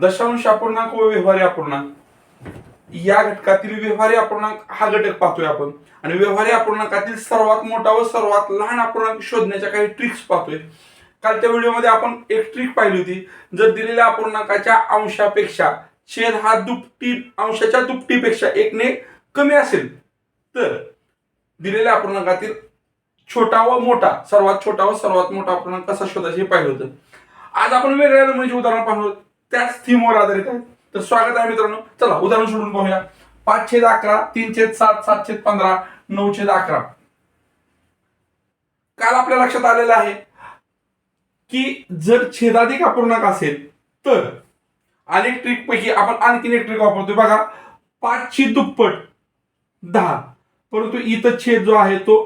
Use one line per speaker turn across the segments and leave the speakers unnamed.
दशांश अपूर्णांक व व्यवहारी अपूर्णांक. या घटकातील व्यवहारी अपूर्णांक हा घटक पाहतोय आपण. आणि व्यवहारी अपूर्णांकातील सर्वात मोठा व सर्वात लहान अपूर्णांक शोधण्याच्या काही ट्रिक्स पाहतोय. कालच्या व्हिडिओमध्ये आपण एक ट्रिक पाहिली होती. जर दिलेल्या अपूर्णांकाच्या अंशापेक्षा छेद हा दुपटी अंशाच्या दुपटीपेक्षा एकने कमी असेल तर दिलेल्या अपूर्णांकातील छोटा व मोठा सर्वात छोटा व सर्वात मोठा अपूर्णांक कसा शोधायचे हे पाहिलं होतं. आज आपण वेगळ्या म्हणजे उदाहरण पाहणार त्याच थीमवर आधारित आहे. तर स्वागत आहे मित्रांनो. चला उदाहरण सोडून पाहूया. पाच छेद अकरा तीन छेद सात सात छेद पंधरा नऊ छेद अकरा. काल आपल्या लक्षात आलेलं आहे की जर छेदाधिक अपूर्णांक असेल तर अनेक ट्रिक पैकी आपण आणखीन एक ट्रिक वापरतोय. बघा पाचशे दुप्पट दहा. परंतु इथं छेद जो आहे तो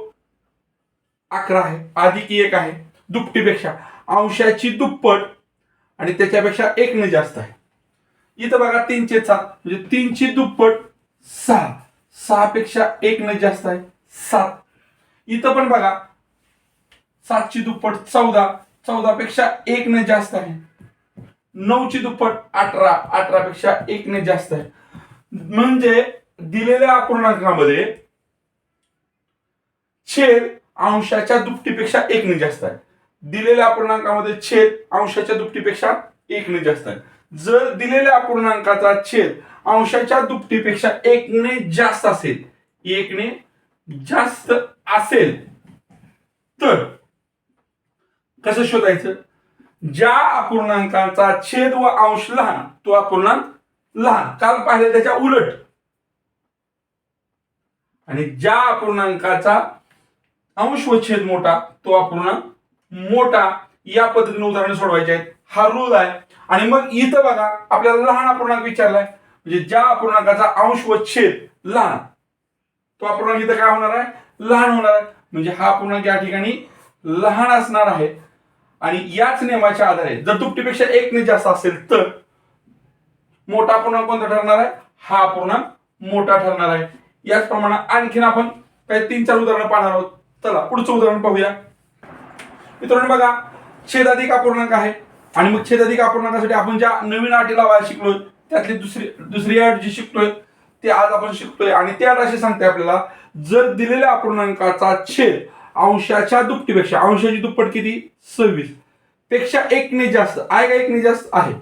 अकरा आहे. अधिक एक आहे दुपटीपेक्षा. अंशाची दुप्पट आणि त्याच्यापेक्षा एक न जास्त आहे. इथं बघा तीनशे सात म्हणजे तीनशे दुप्पट सहा. सहा पेक्षा एक न जास्त आहे सात. इथं पण बघा सातची दुप्पट चौदा चौदा पेक्षा एक न जास्त आहे. नऊची दुप्पट अठरा अठरा पेक्षा एक जास्त आहे. म्हणजे दिलेल्या अपूर्णांकामध्ये छेद अंशाच्या दुपटीपेक्षा एक ने जास्त आहे. दिलेल्या अपूर्णांकामध्ये छेद अंशाच्या दुपटीपेक्षा एक ने जास्त आहे. जर दिलेल्या अपूर्णांकाचा छेद अंशाच्या दुपटीपेक्षा एक ने जास्त असेल एक ने जास्त असेल तर कसं शोधायचं? ज्या अपूर्णांकाचा छेद व अंश लहान तो अपूर्णांक लहान. काल पाहिलं त्याच्या उलट. आणि ज्या अपूर्णांकाचा अंश व छेद मोठा तो अपूर्णांक मोठा या पद्धतीने उदाहरण सोडवायचे आहेत. हा रूल आहे. आणि मग इथं बघा आपल्याला लहान अपूर्णांक विचारलाय. म्हणजे ज्या अपूर्णांकाचा अंश व छेद लहान. तो अपूर्णांक इथं काय होणार आहे? लहान होणार आहे. म्हणजे हा अपूर्णांक या ठिकाणी लहान असणार आहे. आणि याच नियमाच्या आधारे जर दुपटीपेक्षा एक ने जास्त असेल तर मोठा अपूर्णांक कोणता ठरणार आहे? हा अपूर्णांक मोठा ठरणार आहे. याचप्रमाणे आणखीन आपण काही तीन चार उदाहरणं पाहणार आहोत. चला पुढचं उदाहरण पाहूया. मित्रांनो बघा छेदाधिक अपूर्णांक आहे. आणि मग छेदाधिक अपूर्णांकासाठी आपण ज्या नवीन अटी लावायला शिकलोय त्यातली दुसरी दुसरी अट जी शिकतोय ते आज आपण शिकतोय. आणि त्या अशी सांगते आपल्याला जर दिलेल्या अपूर्णांकाचा छेद अंशाच्या दुपटीपेक्षा अंशाची दुप्पट किती? सव्वीस. पेक्षा एकने जास्त आहे का एकने जास्त? आहे.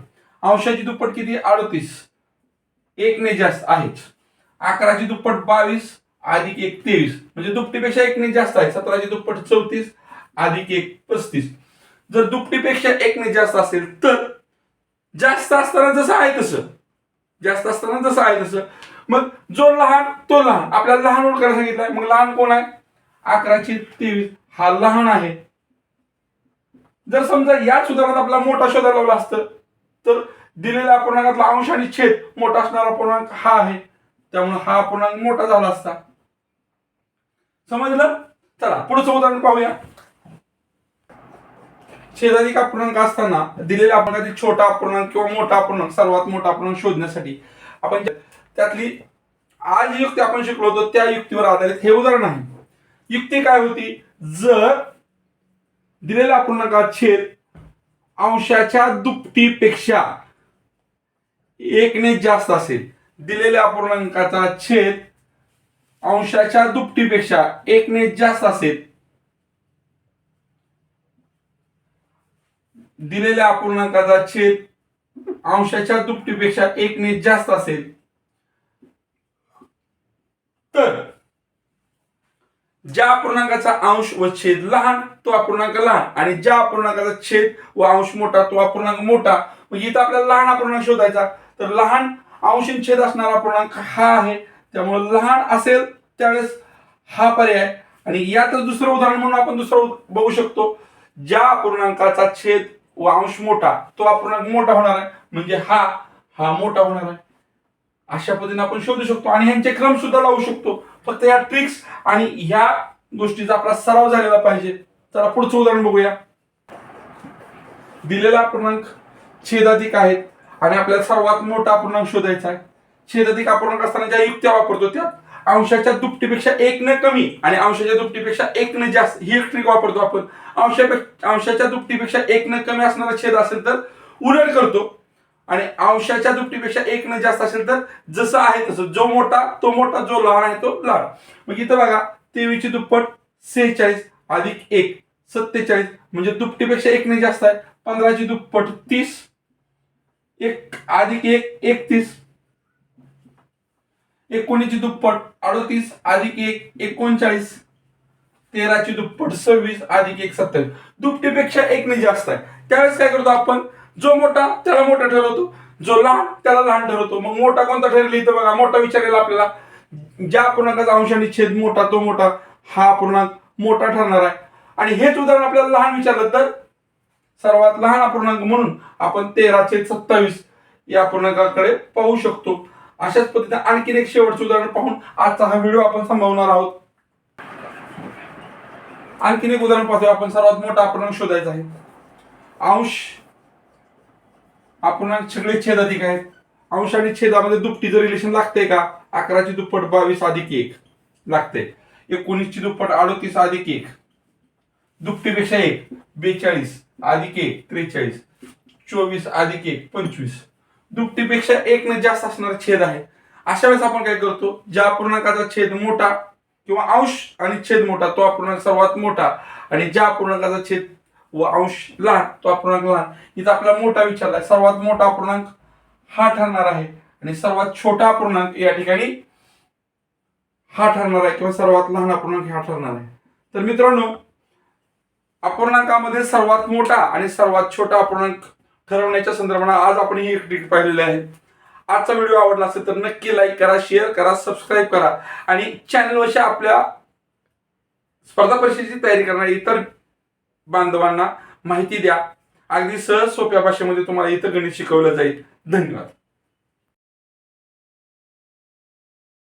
अंशाची दुप्पट किती? अडतीस. एकने जास्त आहे अकराची दुप्पट बावीस अधिक एक तेवीस. म्हणजे दुपटीपेक्षा एकने जास्त आहे. सतराची दुप्पट चौतीस अधिक एक पस्तीस. जर दुपटीपेक्षा एकने जास्त असेल तर जास्त असताना जसं आहे तसं. जास्त असताना जसं आहे तसं. मग जो लहान तो लहान. आपल्याला लहान ओळखायला सांगितलाय. मग लहान कोण आहे? अकराशे तेवीस. हा लहान आहे. जर समजा याच उदाहरणात आपला मोठा शोधायला लावला असतं तर दिलेल्या अपूर्णांकातला अंश आणि छेद मोठा असणारा पूर्णांक हा आहे. त्यामुळे हा पूर्णांक मोठा झाला असता. समजलं? चला पुढचं उदाहरण पाहूया. छेदाधिक अपूर्णांक असताना दिलेल्या अपूर्णांकातील छोटा अपूर्णांक किंवा मोठा अपूर्णांक सर्वात मोठा अपूर्णांक शोधण्यासाठी. आपण त्यातली आज जी युक्ती आपण शिकलो होतो त्या युक्तीवर आधारित हे उदाहरण आहे. युक्ती काय होती? जर दिलेल्या अपूर्णांकात छेद अंशाच्या दुपटीपेक्षा एकने जास्त असेल दिलेल्या अपूर्णांकाचा छेद अंशाच्या दुपटीपेक्षा एकने जास्त असेल दिलेल्या अपूर्णांकाचा छेद अंशाच्या दुपटीपेक्षा एकने जास्त असेल. तर ज्या अपूर्णांकाचा अंश व छेद लहान तो अपूर्णांक लहान. आणि ज्या अपूर्णांकाचा छेद व अंश मोठा तो अपूर्णांक मोठा. म्हणजे इथं आपल्याला लहान अपूर्णांक शोधायचा. तर लहान अंश छेद असणारा अपूर्णांक हा आहे. त्यामुळे लहान असेल त्यावेळेस हा पर्याय आणि यातच दुसरं उदाहरण म्हणून आपण दुसरं बघू शकतो. ज्या अपूर्णांकाचा छेद अंश मोठा तो अपूर्णांक मोठा होणार आहे. म्हणजे हा हा मोठा होणार आहे. अशा पद्धतीने आपण शोधू शकतो आणि ह्यांचे क्रम सुद्धा लावू शकतो. फक्त या ट्रिक्स आणि ह्या गोष्टीचा आपला सराव झालेला पाहिजे. चला पुढचं उदाहरण बघूया. दिलेला अपूर्णांक छेदाधिक आहेत आणि आपल्याला सर्वात मोठा अपूर्णांक शोधायचा आहे. छेदाधिक अपूर्णांक असताना ज्या युक्त्या वापरतो त्या अंशाच्या दुपटीपेक्षा एक न कमी आणि अंशाच्या दुपटीपेक्षा एक न जास्त. ही एक ट्रिक वापरतो आपण. अंशापेक्षा अंशाच्या दुपटीपेक्षा एक न कमी असणारा छेद असेल तर उलट करतो. आणि अंशाच्या दुपटीपेक्षा एक न जास्त असेल तर जसं आहे तसं. जो मोठा तो मोठा जो लहान आहे तो लहान. मग इथं बघा तेवीसची दुप्पट सेहेचाळीस अधिक एक सत्तेचाळीस. म्हणजे दुपटीपेक्षा एक न जास्त आहे. पंधराची दुप्पट तीस एक अधिक एक एकतीस. एकोणीसची दुप्पट अडोतीस अधिक एक एकोणचाळीस. तेराची दुप्पट सव्वीस अधिक एक सत्तावीस दुपटीपेक्षा एक जास्त आहे. त्यावेळेस काय करतो आपण? जो मोठा त्याला मोठा ठरवतो. जो लहान त्याला लहान ठरवतो. मग मोठा कोणता ठरेल इथं बघा. मोठा विचारेल आपल्याला. ज्या पूर्णांकाचा अंशाने छेद मोठा तो मोठा. हा पूर्णांक मोठा ठरणार आहे. आणि हेच उदाहरण आपल्याला लहान विचारलं तर सर्वात लहान अपूर्णांक म्हणून आपण तेरा छेद सत्तावीस या पूर्णांकाकडे पाहू शकतो. अशाच पद्धतीने आणखीन एक शेवटचे उदाहरण पाहून आजचा हा व्हिडिओ आपण संभवणार आहोत. आणखीन एक उदाहरण पाहतोय. आपण सर्वात मोठा अपूर्णांक शोधायचा आहे. अंश अपूर्णांक सगळे छेद अधिक आहेत. अंश आणि छेदामध्ये दुपटीचं रिलेशन लागते का? अकराची दुप्पट बावीस अधिक एक लागते एकोणीसची दुप्पट अडोतीस अधिक एक. दुपटीपेक्षा एक बेचाळीस अधिक एक त्रेचाळीस. चोवीस अधिक एक पंचवीस. दुपटीपेक्षा एक न जास्त असणारा छेद आहे. अशा वेळेस आपण काय करतो ज्या अपूर्णांकाचा छेद मोठा किंवा अंश आणि छेद मोठा तो अपूर्णांक सर्वात मोठा. आणि ज्या अपूर्णांकाचा छेद व अंश लहान तो अपूर्णांक लहान. इथं आपला मोठा विचारलाय सर्वात मोठा अपूर्णांक हा ठरणार आहे. आणि सर्वात छोटा अपूर्णांक या ठिकाणी हा ठरणार आहे किंवा सर्वात लहान अपूर्णांक हा ठरणार आहे. तर मित्रांनो अपूर्णांकामध्ये सर्वात मोठा आणि सर्वात छोटा अपूर्णांक ठरवण्याच्या संदर्भात आज आपण ही एक ट्रिक पाहिलेली आहे. आजचा व्हिडिओ आवडला असेल तर नक्की लाईक करा शेअर करा सबस्क्राईब करा. आणि चॅनलवरच्या आपल्या स्पर्धा परीक्षेची तयारी करणाऱ्या इतर बांधवांना माहिती द्या. अगदी सहज सोप्या भाषेमध्ये तुम्हाला इतर गणित शिकवलं जाईल. धन्यवाद.